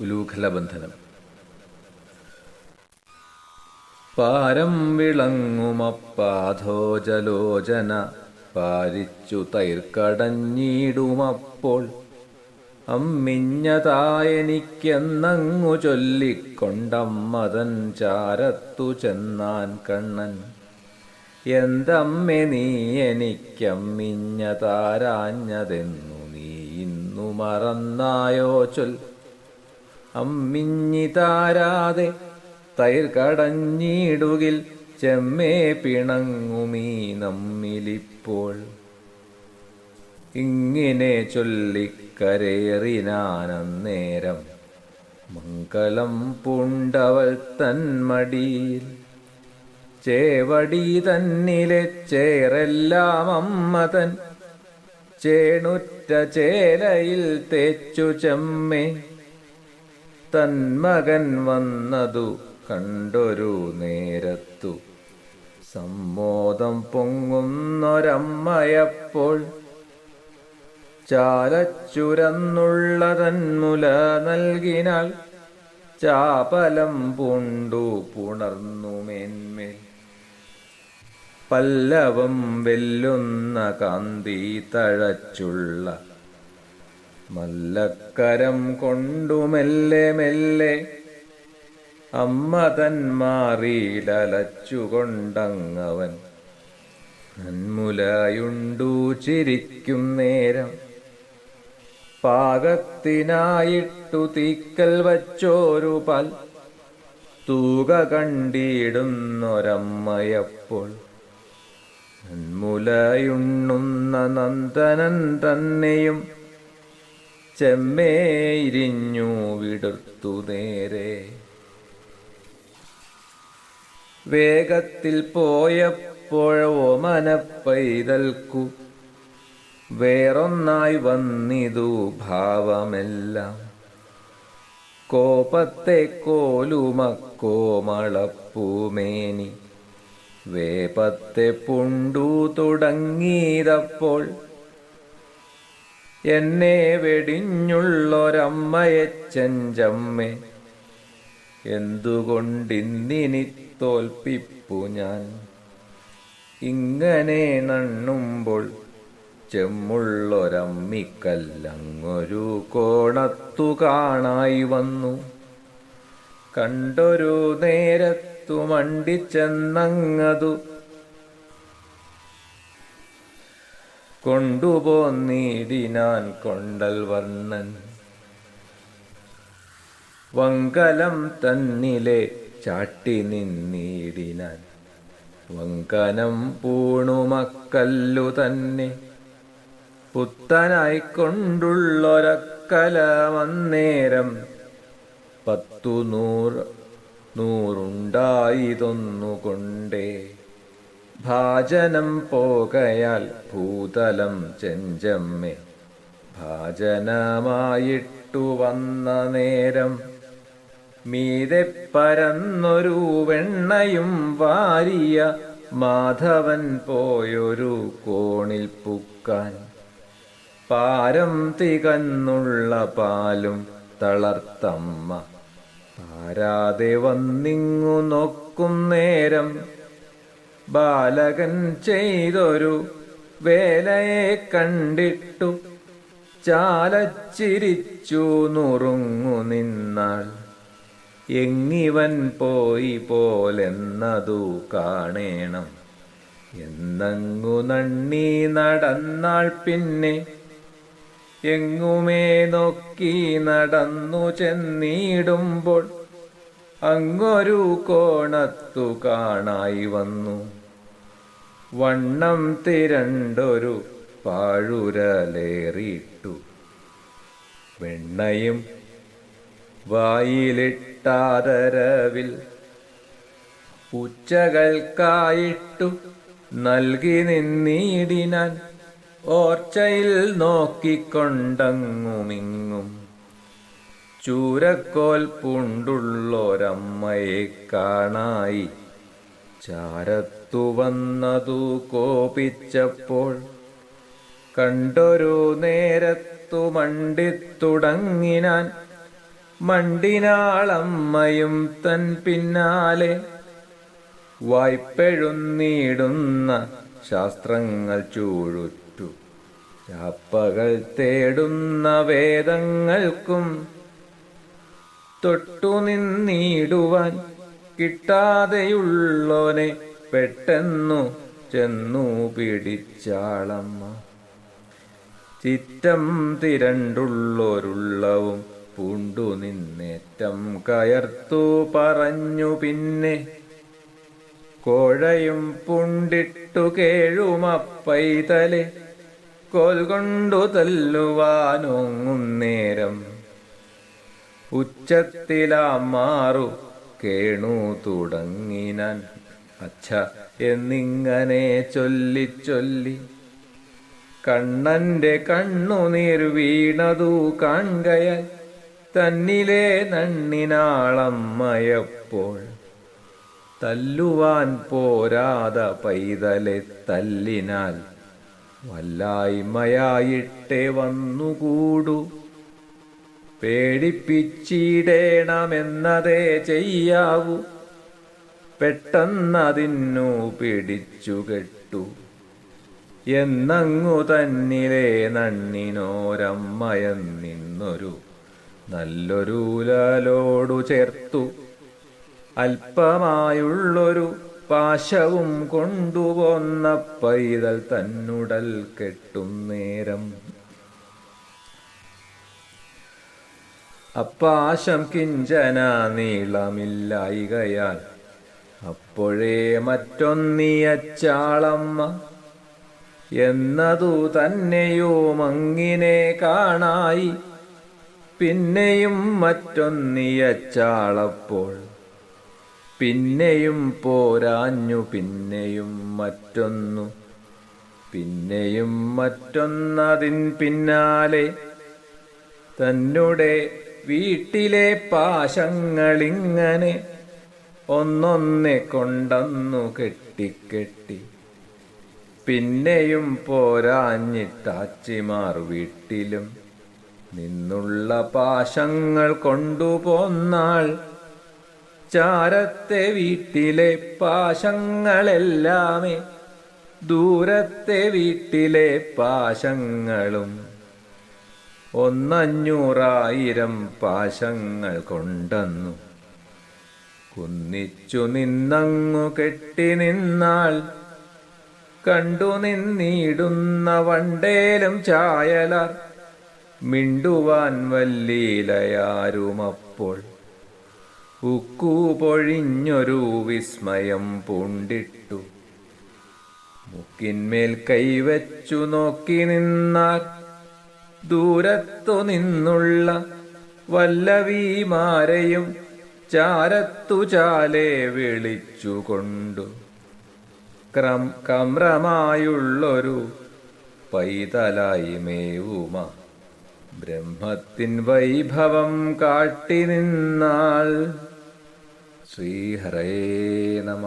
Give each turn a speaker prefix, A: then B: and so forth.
A: ഉലൂഖലബന്ധനം. പാരം വിളങ്ങുമപ്പാധോജലോചന പാരിച്ചു തൈർക്കടഞ്ഞിടുമപ്പോൾ അമ്മിഞ്ഞതായെനിക്കെന്നങ്ങു ചൊല്ലിക്കൊണ്ടമ്മതൻ ചാരത്തു ചെന്നാൻ കണ്ണൻ. എന്തമ്മെ നീ എനിക്കമ്മിഞ്ഞതാരാഞ്ഞതെന്നു നീ ഇന്നു മറന്നായോ ചൊൽ അമ്മിഞ്ഞി താരാതെ തൈർ കടഞ്ഞിടുകിൽ ചെമ്മേ പിണങ്ങുമീ നമ്മിലിപ്പോൾ. ഇങ്ങനെ ചൊല്ലിക്കരേറിനാനന്നേരം മംഗളം പൂണ്ടവൾ തന്മടിയിൽ ചേവടി തന്നിലെ ചേറെല്ലാം അമ്മ തൻ. ചേണുറ്റ ചേലയിൽ തേച്ചു ചെമ്മേ തന്മകൻ വന്നതു കണ്ടൊരു നേരത്തു. സമ്മോദം പൊങ്ങുന്നൊരമ്മയപ്പോൾ ചാലച്ചുരന്നുള്ള തന്മുല നൽകിനാൽ ചാപലം പൂണ്ടു പുണർന്നു മേന്മേൽ. പല്ലവം വെല്ലുന്ന കാന്തി തഴച്ചുള്ള മല്ലക്കരം കൊണ്ടു മെല്ലെ മെല്ലെ അമ്മ തന്മാറിയിലച്ചുകൊണ്ടങ്ങവൻ അന്മുലയുണ്ടു ചിരിക്കും നേരം. പാകത്തിനായിട്ടു തീക്കൽ വച്ചോരു പാൽ. തൂക കണ്ടിടുന്നൊരമ്മയപ്പോൾ അന്മുലയുണ്ണുന്ന നന്ദനൻ തന്നെയും ചെമ്മേരിഞ്ഞു വിടർത്തു നേരെ. വേഗത്തിൽ പോയപ്പോഴോ മനപ്പൈതൽക്കു വേറൊന്നായി വന്നിതു ഭാവമെല്ലാം. കോപത്തെ കോലുമക്കോമളപ്പൂമേനി വേപത്തെ പുണ്ടു തുടങ്ങിയതപ്പോൾ എന്നെ വെടിഞ്ഞുള്ളൊരമ്മയെ ചെഞ്ചമ്മേ. എന്തുകൊണ്ടിന്നിനി തോൽപ്പിപ്പു ഞാൻ? ഇങ്ങനെ നണ്ണുമ്പോൾ ചെമ്മുള്ളൊരമ്മിക്കല്ലങ്ങൊരു കോണത്തു കാണായി വന്നു. കണ്ടൊരു നേരത്തു മണ്ടിച്ചെന്നങ്ങതു കൊണ്ടുപോന്നീടിനാൻ കൊണ്ടൽ വർണൻ. വങ്കലം തന്നിലെ ചാട്ടി നിന്നീടിനാൻ. വങ്കനം പൂണുമക്കല്ലു തന്നെ. പുത്തനായിക്കൊണ്ടുള്ളൊരക്കലമന്നേരം പത്തു നൂറ് നൂറുണ്ടായതൊന്നുകൊണ്ടേ ഭാജനം പോകയാൽ ഭൂതലം ചെഞ്ചമ്മെ. ഭാജനമായിട്ടു വന്ന നേരം മീതെ പരന്നൊരു വെണ്ണയും വാരിയ മാധവൻ പോയൊരു കോണിൽ പുക്കാൻ. പാരം തികന്നുള്ള പാലും തളർത്തമ്മ. പാരാതെ വന്നിങ്ങു നോക്കും നേരം ബാലകൻ ചെയ്തൊരു വേലയെ കണ്ടിട്ടു. ചാലച്ചിരിച്ചു നുറുങ്ങു നിന്നാൾ എങ്ങിവൻ പോയി പോലെന്നതു കാണേണം. എന്നങ്ങു നണ്ണി നടന്നാൾ പിന്നെ. എങ്ങുമേ നോക്കി നടന്നു ചെന്നിടുമ്പോൾ അങ്ങൊരു കോണത്തു കാണായി വന്നു. വണ്ണം തിരണ്ടൊരു പാഴുരലേറിയിട്ടു. വെണ്ണയും വായിലിട്ടാതരവിൽ ഉച്ചകൾക്കായിട്ടു നൽകി നിന്നീടിനാൻ ഓർച്ചയിൽ നോക്കിക്കൊണ്ടങ്ങുമിങ്ങും. ചൂരക്കോൽ പൂണ്ടുള്ളൊരമ്മയെ കാണായി ചാരത്തു വന്നതു കോപിച്ചപ്പോൾ കണ്ടൊരു നേരത്തു മണ്ടിത്തുടങ്ങിനാൻ മണ്ടിനാളമ്മയും തൻ പിന്നാലെ വായ്പെഴുന്നീടുന്ന ശാസ്ത്രങ്ങൾ ചൂഴുറ്റു. ചാപ്പകൾ തേടുന്ന വേദങ്ങൾക്കും തൊട്ടു നിന്നിടുവാൻ കിട്ടാതെയുള്ളോനെ പെട്ടെന്നു ചെന്നു പിടിച്ചാളമ്മ. ചിറ്റം തിരണ്ടുള്ളോരുള്ളവും പൂണ്ടു നിന്നേറ്റം കയർത്തു പറഞ്ഞു പിന്നെ. കോഴയും പുണ്ടിട്ടു കേഴുമപ്പൈതലെ കോൽ കൊണ്ടു നേരം. നേരം ഉച്ചത്തിലാമാറു കേണു തുടങ്ങിനാൻ. അച്ഛ എന്നിങ്ങനെ ചൊല്ലി ചൊല്ലി. കണ്ണന്റെ കണ്ണുനീർ വീണതു കാൺകയാൽ. തന്നിലെ നണ്ണിനാളമ്മയപ്പോൾ. തല്ലുവാൻ പോരാത പൈതലെ തല്ലിനാൽ. വല്ലായ്മയായിട്ടേ വന്നുകൂടൂ. പേടിപ്പിച്ചിടേണമെന്നതേ ചെയ്യാവൂ. പെട്ടെന്നതിന്നു പിടിച്ചു കെട്ടു. എന്നങ്ങു തന്നിലെ നണ്ണിനോരമ്മയെന്നിന്നൊരു നല്ലൊരു ലാലോടു ചേർത്തു. അല്പമായുള്ളൊരു പാശവും കൊണ്ടുപോന്ന പൈതൽ തന്നുടൽ കെട്ടും നേരം. അപ്പാശം കിഞ്ചന നീളമില്ലായികയാൽ അപ്പോഴേ മറ്റൊന്നിയച്ചാളമ്മ എന്നതു തന്നെയോ മങ്ങിനെ കാണായി. പിന്നെയും മറ്റൊന്നിയച്ചാളപ്പോൾ പിന്നെയും പോരാഞ്ഞു പിന്നെയും മറ്റൊന്നു പിന്നെയും മറ്റൊന്നതിൻ പിന്നാലെ തന്നെ വീട്ടിലെ പാശങ്ങളിങ്ങനെ ഒന്നൊന്നെ കൊണ്ടന്നു കെട്ടിക്കെട്ടി പിന്നെയും പോരാഞ്ഞിട്ടാച്ചിമാർ വീട്ടിലും നിന്നുള്ള പാശങ്ങൾ കൊണ്ടുപോന്നാൾ ചാരത്തെ വീട്ടിലെ പാശങ്ങളെല്ലാമേ ദൂരത്തെ വീട്ടിലെ പാശങ്ങളും ഒന്നഞ്ഞൂറായിരം പാശങ്ങൾ കൊണ്ടെന്നു. കുന്നിച്ചു നിന്നങ്ങു കെട്ടി നിന്നാൽ കണ്ടു നിന്നിടുന്ന വണ്ടേലും ചായലർ മിണ്ടുവാൻ വല്ലീലയാരുമപ്പോൾ. ഉക്കു പൊഴിഞ്ഞൊരു വിസ്മയം പൂണ്ടിട്ടു. മുക്കിന്മേൽ കൈവച്ചു നോക്കി നിന്നാൽ ദൂരത്തു നിന്നുള്ള വല്ലവീമാരെയും ചാരത്തു ചാലെ വിളിച്ചുകൊണ്ടു. ക്രം കമ്രമായുള്ളൊരു പൈതലായി മേവുമ. ബ്രഹ്മത്തിൻ വൈഭവം കാട്ടി നിന്നാൾ ശ്രീഹരേ നമ.